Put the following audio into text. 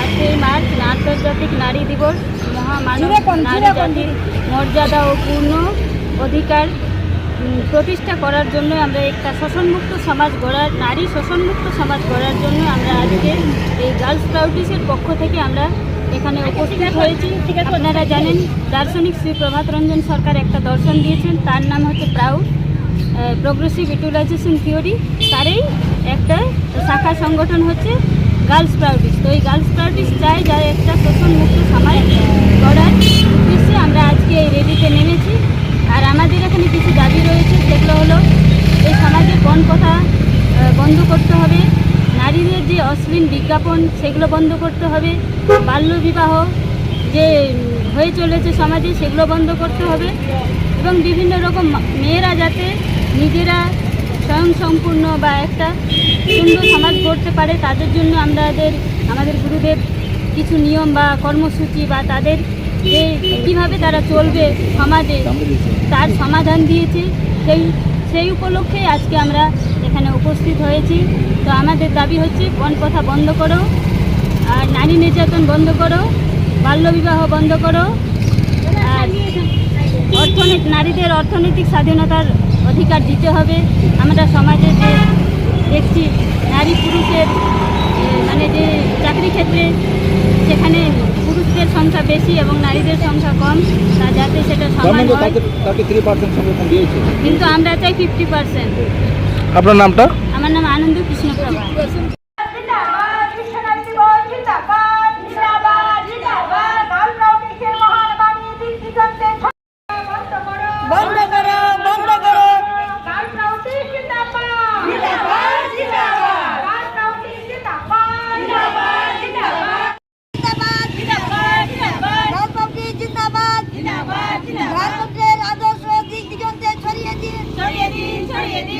আজকের মার্চ আন্তর্জাতিক নারী দিবস মর্যাদা ও পূর্ণ অধিকার প্রতিষ্ঠা করার জন্য আমরা একটা শোষণমুক্ত সমাজ গড়ার নারী শোষণমুক্ত সমাজ গড়ার জন্য আমরা আজকে এই গার্লস প্রাউটিসের পক্ষ থেকে আমরা এখানে উপস্থিত হয়েছি। ঠিক আছে আপনারা জানেন, দার্শনিক শ্রী প্রভাত রঞ্জন সরকার একটা দর্শন দিয়েছেন। তার নাম হচ্ছে প্রাউড প্রোগ্রেসিভ ইউটিলাইজেশন থিওরি তারই একটা শাখা সংগঠন হচ্ছে গার্লস প্রাউডিস তো এই গার্লস প্রাউডিস চাই যা একটা শোষণমুক্ত সমাজ গড়ার উদ্দেশ্যে আমরা আজকে এই রেলিতে নেমেছি। আর আমাদের এখানে কিছু দাবি রয়েছে। সেগুলো হলো, এই সমাজে কোন কথা বন্ধ করতে হবে। নারীদের যে অশ্লীল বিজ্ঞাপন, সেগুলো বন্ধ করতে হবে। বাল্যবিবাহ যে হয়ে চলেছে সমাজে, সেগুলো বন্ধ করতে হবে। এবং বিভিন্ন রকম মেয়েরা যাতে নিজেরা স্বয়ং সম্পূর্ণ বা একটা সুন্দর সমাজ গড়তে পারে, তাদের জন্য আমাদের আমাদের গুরুদেব কিছু নিয়ম বা কর্মসূচি বা তাদের যে কীভাবে তারা চলবে সমাজে, তার সমাধান দিয়েছে। সেই সেই উপলক্ষে আজকে আমরা এখানে উপস্থিত হয়েছি। তো আমাদের দাবি হচ্ছে পণ প্রথা বন্ধ করো আর নারী নির্যাতন বন্ধ করো বাল্যবিবাহ বন্ধ করো আর অর্থনীতি নারীদের অর্থনৈতিক স্বাধীনতার অধিকার দিতে হবে। আমরা সমাজে যে দেখছি নারী পুরুষের মানে যে চাকরি ক্ষেত্রে সেখানে পুরুষদের সংখ্যা বেশি এবং নারীদের সংখ্যা কম তা যাতে সেটা সমান হয়। কিন্তু আমরা চাই ফিফটি পার্সেন্ট আপনার নামটা? আমার নাম আনন্দ কৃষ্ণপ্রভা ছড়িয়ে দিন। ছড়িয়ে দিন ছড়িয়ে দিন।